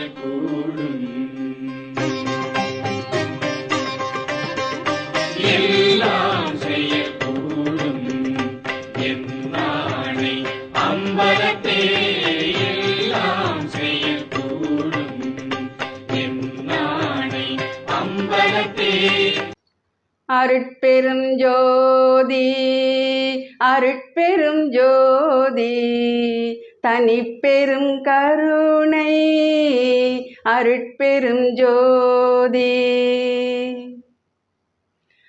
செயல்கூடும் எல்லாம் செயல்கூடும் என்னானை அம்பலத்தே எல்லாம் செயல்கூடும் என்னானை அம்பலத்தே. அருட்பெரும் ஜோதி அருட்பெரும் ஜோதி தனிப்பெரும் கருணை அருட்பெரும் ஜோதி.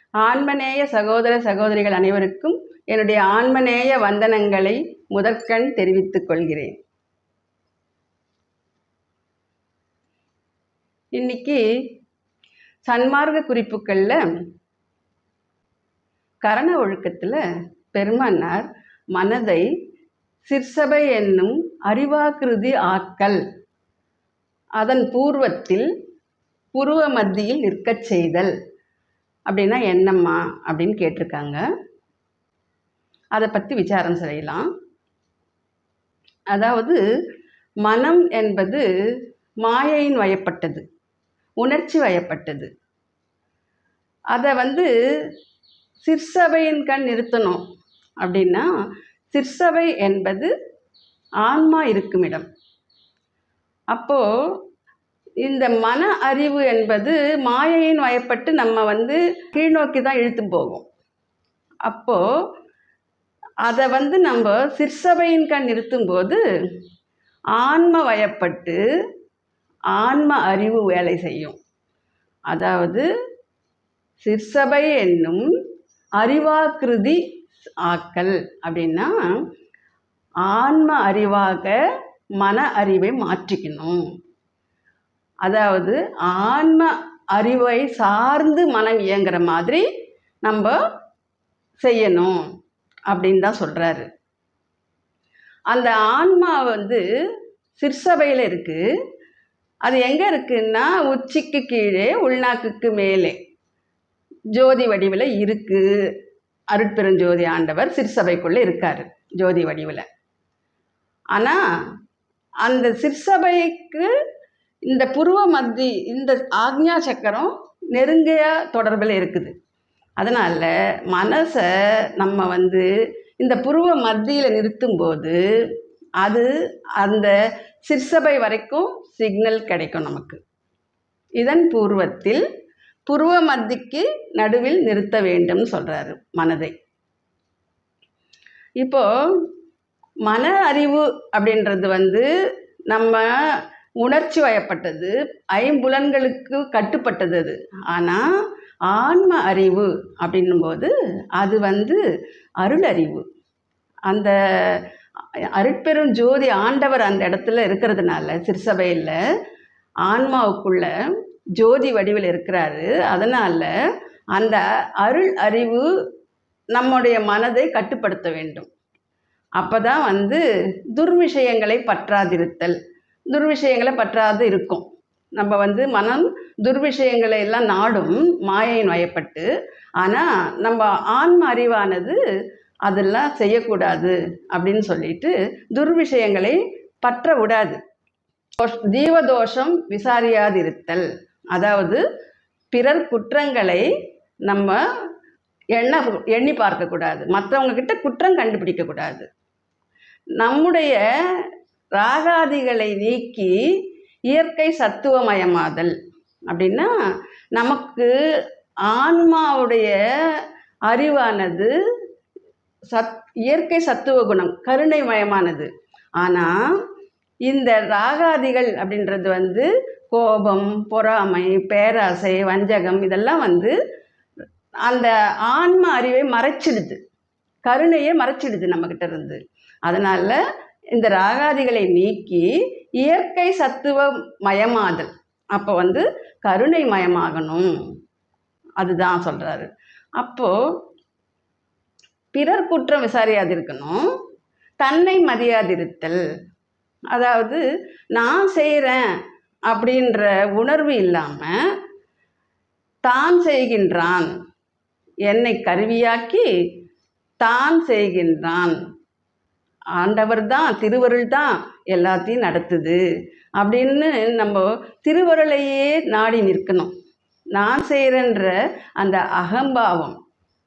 ஆன்மநேய சகோதர சகோதரிகள் அனைவருக்கும் என்னுடைய ஆன்மநேய வந்தனங்களை முதற்கண் தெரிவித்துக் கொள்கிறேன். இன்னைக்கு சன்மார்க்க குறிப்புகளில் கரண ஒழுக்கத்தில் பெருமானார் மனதை சிற்சபை என்னும் அறிவாக்கிருதி ஆக்கல். அதன் பூர்வத்தில் புருவ மத்தியில் நிற்கச் செய்தல். அப்படின்னா என்னம்மா அப்படின்னு கேட்டிருக்காங்க. அதை பற்றி விசாரம் செய்யலாம். அதாவது மனம் என்பது மாயையின் வயப்பட்டது உணர்ச்சி வயப்பட்டது. அதை வந்து சிற்சபையின் கண் நிறுத்தணும் அப்படின்னா சிற்சபை என்பது ஆன்மா இருக்கும் இடம் அப்போது இந்த மன அறிவு என்பது மாயையின் வயப்பட்டு நம்ம வந்து கீழ்நோக்கி தான் இழுத்து போகும். அப்போது அதை வந்து நம்ம சிற்சபையின் கண் நிறுத்தும்போது ஆன்ம வயப்பட்டு ஆன்ம அறிவு வேலை செய்யும். அதாவது சிற்சபை என்னும் அறிவாக்கிருதி ஆக்கல் அப்படின்னா ஆன்ம அறிவாக மன அறிவை மாற்றிக்கணும். அதாவது ஆன்ம அறிவை சார்ந்து மனம் இயங்குற மாதிரி நம்ம செய்யணும் அப்படின்னு தான் சொல்கிறாரு அந்த ஆன்மா வந்து சிற்சபையில் இருக்குது அது எங்கே இருக்குன்னா உச்சிக்கு கீழே உள்நாக்குக்கு மேலே ஜோதி வடிவில் இருக்குது அருட்பெருஞ்சோதி ஆண்டவர் சிற்சபைக்குள்ளே இருக்கார் ஜோதி வடிவில். ஆனால் அந்த சிற்சபைக்கு இந்த புருவ மத்தி இந்த ஆக்ஞா சக்கரம் நெருங்கிய தொடர்பில் இருக்குது. அதனால் மனசை நம்ம வந்து இந்த புருவ மத்தியில் நிறுத்தும்போது அது அந்த சிற்சபை வரைக்கும் சிக்னல் கிடைக்கும் நமக்கு. இதன் பூர்வத்தில் புருவ மத்திக்கு நடுவில் நிறுத்த வேண்டும் சொல்கிறாரு மனதை. இப்போ மன அறிவு அப்படின்றது வந்து நம்ம உணர்ச்சி வயப்பட்டது ஐம்புலன்களுக்கு கட்டுப்பட்டது அது. ஆனால் ஆன்ம அறிவு அப்படின்னும்போது அது வந்து அருள் அறிவு அந்த அருட்பெரும் ஜோதி ஆண்டவர் அந்த இடத்துல இருக்கிறதுனால சிறுசபையில் ஆன்மாவுக்குள்ள ஜோதி வடிவில் இருக்கிறாரு. அதனால் அந்த அருள் அறிவு நம்முடைய மனதை கட்டுப்படுத்த வேண்டும். அப்போ தான் வந்து துர்விஷயங்களை பற்றாதிருத்தல் துர்விஷயங்களை பற்றாது இருக்கும். நம்ம வந்து மனம் துர்விஷயங்களை எல்லாம் நாடும் மாயை வயப்பட்டு. ஆனால் நம்ம ஆன்ம அறிவானது அதெல்லாம் செய்யக்கூடாது அப்படின்னு சொல்லிட்டு துர்விஷயங்களை பற்ற விடாது. ஜீவதோஷம் விசாரியாதிருத்தல். அதாவது பிறர் குற்றங்களை நம்ம எண்ண எண்ணி பார்க்கக்கூடாது. மற்றவங்கக்கிட்ட குற்றம் கண்டுபிடிக்கக்கூடாது. நம்முடைய ராகாதிகளை நீக்கி இயற்கை சத்துவமயமாதல் அப்படின்னா நமக்கு ஆன்மாவுடைய அறிவானது சத் இயற்கை சத்துவ குணம் கருணைமயமானது. ஆனால் இந்த ராகாதிகள் அப்படின்றது வந்து கோபம் பொறாமை பேராசை வஞ்சகம் இதெல்லாம் வந்து அந்த ஆன்ம அறிவை மறைச்சிடுது. கருணையை மறைச்சிடுது நம்மக்கிட்ட இருந்து. அதனால் இந்த ராகாதிகளை நீக்கி இயற்கை சத்துவ மயமாதல் அப்போ வந்து கருணை மயமாகணும் அதுதான் சொல்கிறாரு அப்போது பிறர் குற்றம் விசாரியாதிருக்கணும். தன்னை மதியாதிருத்தல். அதாவது நான் செய்கிறேன் அப்படின்ற உணர்வு இல்லாமல் தான் செய்கின்றான். என்னை கருவியாக்கி தான் செய்கின்றான். ஆண்டவர் தான் திருவருள் தான் எல்லாத்தையும் நடத்துது. அப்படின்னு நம்ம திருவருளையே நாடி நிற்கணும். நான் செய்கிறன்ற அந்த அகம்பாவம்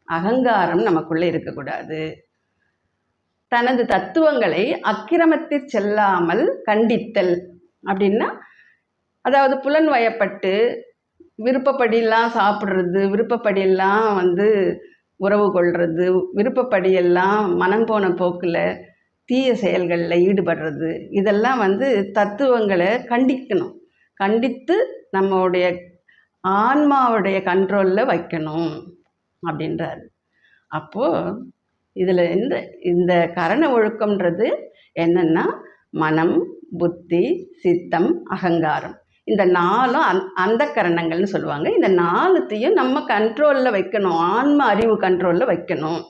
அகங்காரம் நமக்குள்ளே இருக்கக்கூடாது. தனது தத்துவங்களை அக்கிரமத்தில் செல்லாமல் கண்டித்தல் அப்படின்னா அதாவது புலன் வயப்பட்டு விருப்பப்படியெல்லாம் சாப்பிட்றது விருப்பப்படியெல்லாம் வந்து உறவு கொள்வது விருப்பப்படியெல்லாம் மனம் போன போக்கில் தீய செயல்களில் ஈடுபடுறது இதெல்லாம் வந்து தத்துவங்களை கண்டிக்கணும். கண்டித்து நம்மளுடைய ஆன்மாவுடைய கண்ட்ரோலில் வைக்கணும் அப்படின்றாரு. அப்போது இதில் இந்த இந்த கரண ஒழுக்கம்ன்றது என்னென்னா மனம் புத்தி சித்தம் அகங்காரம். இந்த நாலும் அந் அந்த கரணங்கள்னு சொல்லுவாங்க. இந்த நாலுத்தையும் நம்ம கண்ட்ரோலில் வைக்கணும். ஆன்ம அறிவு கண்ட்ரோலில் வைக்கணும்.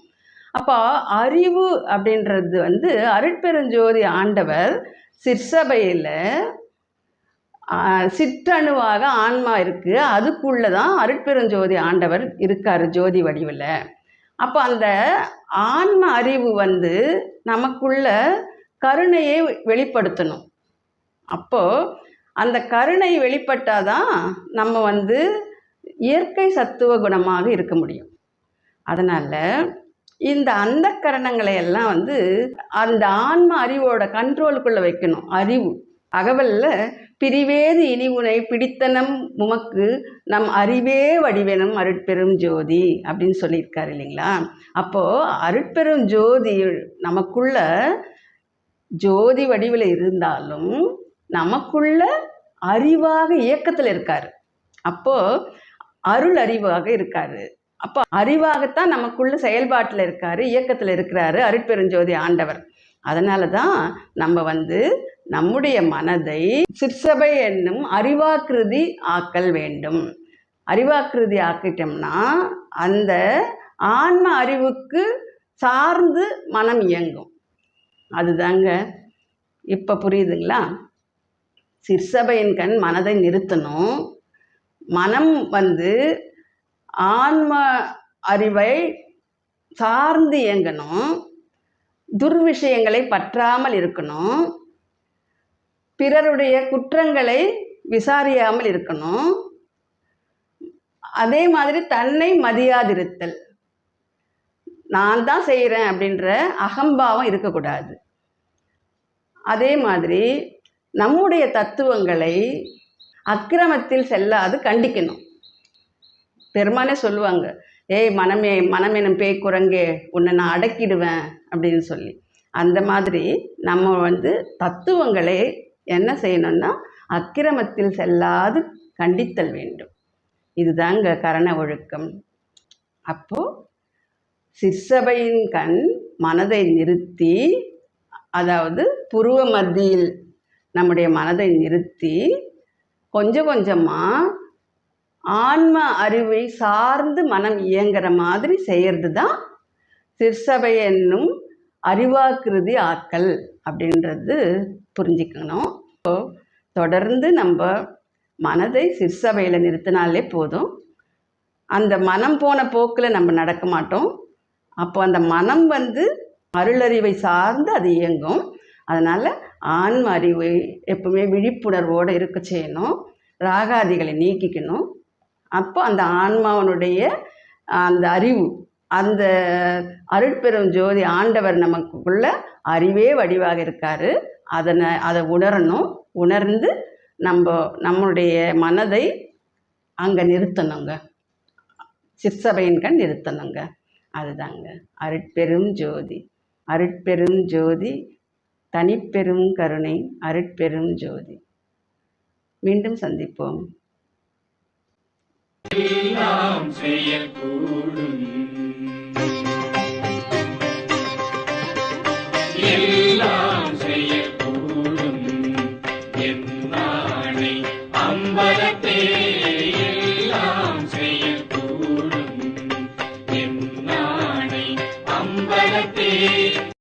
அப்போ அறிவு அப்படின்றது வந்து அருட்பெருஞ்சோதி ஆண்டவர் சிற்சபையில் சிற்றணுவாக ஆன்மா இருக்குது அதுக்குள்ளே தான் அருட்பெருஞ்சோதி ஆண்டவர் இருக்கார் ஜோதி வடிவில். அப்போ அந்த ஆன்ம அறிவு வந்து நமக்குள்ள கருணையை வெளிப்படுத்தணும். அப்போது அந்த கருணை வெளிப்பட்டாதான் நம்ம வந்து இயற்கை சத்துவ குணமாக இருக்க முடியும். அதனால் இந்த அந்த கரணங்களை எல்லாம் வந்து அந்த ஆன்ம அறிவோட கண்ட்ரோலுக்குள்ளே வைக்கணும். அறிவு. அகவல்ல பிரிவேது இனிவுனை பிடித்தனம் உமக்கு நம் அறிவே வடிவெனும் அருட்பெரும் ஜோதி அப்படின்னு சொல்லியிருக்காரு இல்லைங்களா? அப்போது அருட்பெரும் ஜோதி நமக்குள்ள ஜோதி வடிவில் இருந்தாலும் நமக்குள்ள அறிவாக இயக்கத்தில் இருக்கார். அப்போது அருள் அறிவாக இருக்காரு. அப்போ அறிவாகத்தான் நமக்குள்ள செயல்பாட்டில் இருக்காரு இயக்கத்தில் இருக்கிறாரு அருட்பெருஞ்சோதி ஆண்டவர். அதனால தான் நம்ம வந்து நம்முடைய மனதை சிற்சபை என்னும் அறிவாக்கிருதி ஆக்கல் வேண்டும். அறிவாக்கிருதி ஆக்கிட்டோம்னா அந்த ஆன்ம அறிவுக்கு சார்ந்து மனம் இயங்கும். அதுதாங்க இப்போ புரியுதுங்களா? சிற்சபையின் கண் மனதை நிறுத்தணும். மனம் வந்து ஆன்ம அறிவை சார்ந்து இயங்கணும். துர்விஷயங்களை பற்றாமல் இருக்கணும். பிறருடைய குற்றங்களை விசாரியாமல் இருக்கணும். அதே மாதிரி தன்னை மதியாதிருத்தல். நான் தான் செய்கிறேன் அப்படின்ற அகம்பாவம் இருக்கக்கூடாது. அதே மாதிரி நம்முடைய தத்துவங்களை அக்கிரமத்தில் செல்லாது கண்டிக்கணும். பெருமானே சொல்லுவாங்க ஏய் மனமே மனம் எனும் பேய் குரங்கே உன்னை நான் அடக்கிடுவேன் அப்படின்னு சொல்லி. அந்த மாதிரி நம்ம வந்து தத்துவங்களை என்ன செய்யணும்னா அக்கிரமத்தில் செல்லாது கண்டித்தல் வேண்டும். இதுதாங்க கரண ஒழுக்கம். அப்போது சிற்சபையின் கண் மனதை நிறுத்தி அதாவது புருவ மத்தியில் நம்முடைய மனதை நிறுத்தி கொஞ்சம் கொஞ்சமாக ஆன்ம அறிவை சார்ந்து மனம் இயங்குற மாதிரி செய்கிறது தான் சிற்சபை என்னும் அறிவாக்கிருதி ஆக்கல் அப்படின்றது புரிஞ்சுக்கணும். ஸோ தொடர்ந்து நம்ம மனதை சிற்சபையில் நிறுத்தினாலே போதும். அந்த மனம் போன போக்கில் நம்ம நடக்க மாட்டோம். அப்போ அந்த மனம் வந்து அருளறிவை சார்ந்து அது இயங்கும். அதனால் ஆன்ம அறிவு எப்பவுமே விழிப்புணர்வோடு இருக்க செய்யணும். ராகாதிகளை நீக்கிக்கணும். அப்போ அந்த ஆன்மாவனுடைய அந்த அறிவு அந்த அருட்பெரும் ஜோதி ஆண்டவர் நமக்குள்ள அறிவே வடிவாக இருக்காரு. அதனை அதை உணரணும். உணர்ந்து நம்ம நம்மளுடைய மனதை அங்கே நிறுத்தணுங்க. சிற்சபையின் கண் நிறுத்தணுங்க. அதுதாங்க. அருட்பெரும் ஜோதி. அருட்பெரும் ஜோதி தனிப்பெரும் கருணை அருட்பெரும் ஜோதி. மீண்டும் சந்திப்போம். செய்யக்கூடும்.